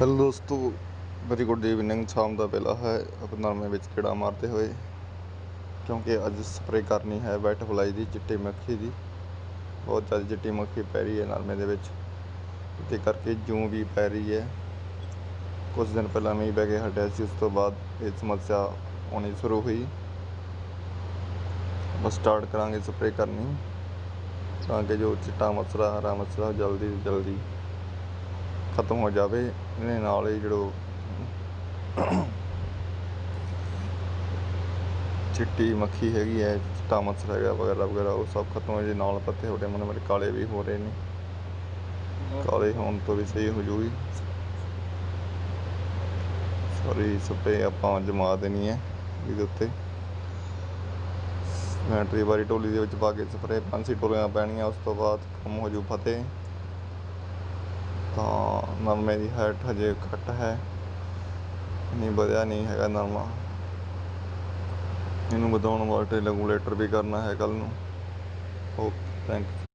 Hello ਦੋਸਤੋ very good evening ਸ਼ਾਮ ਦਾ ਵੇਲਾ ਹੈ। ਆਪਣੇ ਨਰਮੇ ਵਿੱਚ ਕਿੜਾ ਮਾਰਦੇ ਹੋਏ? ਕਿਉਂਕਿ ਅੱਜ ਸਪਰੇਅ ਕਰਨੀ ਹੈ ਵੈਟ ਫਲਾਈ ਦੀ, ਚਿੱਟੀ ਮੱਖੀ ਦੀ। ਬਹੁਤ ਜ਼ਿਆਦਾ ਚਿੱਟੀ ਮੱਖੀ ਪੈ ਰਹੀ ਹੈ ਨਰਮੇ ਦੇ ਵਿੱਚ। ਤੇ ਕਰਕੇ ਜੂੰ ਵੀ ਪੈ ਰਹੀ ਹੈ। ਕੁਝ ਦਿਨ ਪਹਿਲਾਂ ਮੀਂਹ ਪੈ ਕੇ ਹਟਿਆ ਸੀ, ਉਸ ਤੋਂ ਬਾਅਦ ਇਹ ਸਮੱਸਿਆ ਆਉਣੀ ਸ਼ੁਰੂ ਹੋਈ। ਬਸ ਸਟਾਰਟ ਕਰਾਂਗੇ ਸਪਰੇਅ ਕਰਨੀ, ਤਾਂ ਕਿ ਜੋ ਚਿੱਟਾ ਮੱਛਰਾ ਹਰਾ ਮੱਛਰਾ ਜਲਦੀ ਤੋਂ ਜਲਦੀ ਖਤਮ ਹੋ ਜਾਵੇ ਇਹਦੇ ਨਾਲ ਹੀ ਜਿਹੜੋ ਚਿੱਟੀ ਮੱਖੀ ਹੈਗੀ ਹੈ, ਚਿੱਟਾ ਮੱਛਰ ਹੈਗਾ ਵਗੈਰਾ ਵਗੈਰਾ, ਉਹ ਸਭ ਖਤਮ ਹੋ ਜੇ, ਨਾਲ ਪੱਤੇ ਛੋਟੇ ਮੋਟੇ ਮੇਰੇ ਕਾਲੇ ਵੀ ਹੋ ਰਹੇ ਨੇ। ਕਾਲੇ ਹੋਣ ਤੋਂ ਵੀ ਸਹੀ ਹੋ ਜੂਗੀ। ਸਾਰੀ ਸਪਰੇ ਆਪਾਂ ਜਮਾ ਦੇਣੀ ਹੈ ਇਹਦੇ ਉੱਤੇ। ਬੈਟਰੀ ਵਾਲੀ ਟੋਲੀ ਦੇ ਵਿੱਚ ਪਾ ਕੇ ਸਪਰੇ ਪੰਜ ਛੇ ਟੋਲੀਆਂ ਪੈਣੀਆਂ, ਉਸ ਤੋਂ ਬਾਅਦ ਕੰਮ ਹੋ ਜੂ ਫਤਿਹ। ਤਾਂ ਨਰਮੇ ਦੀ ਹਾਈਟ ਹਜੇ ਘੱਟ ਹੈ। ਨਹੀਂ ਵਧਿਆ, ਨਹੀਂ ਹੈਗਾ ਨਰਮਾ। ਇਹਨੂੰ ਵਧਾਉਣ ਵਾਸਤੇ ਰੈਗੂਲੇਟਰ ਵੀ ਕਰਨਾ ਹੈ ਕੱਲ ਨੂੰ। Okay thank you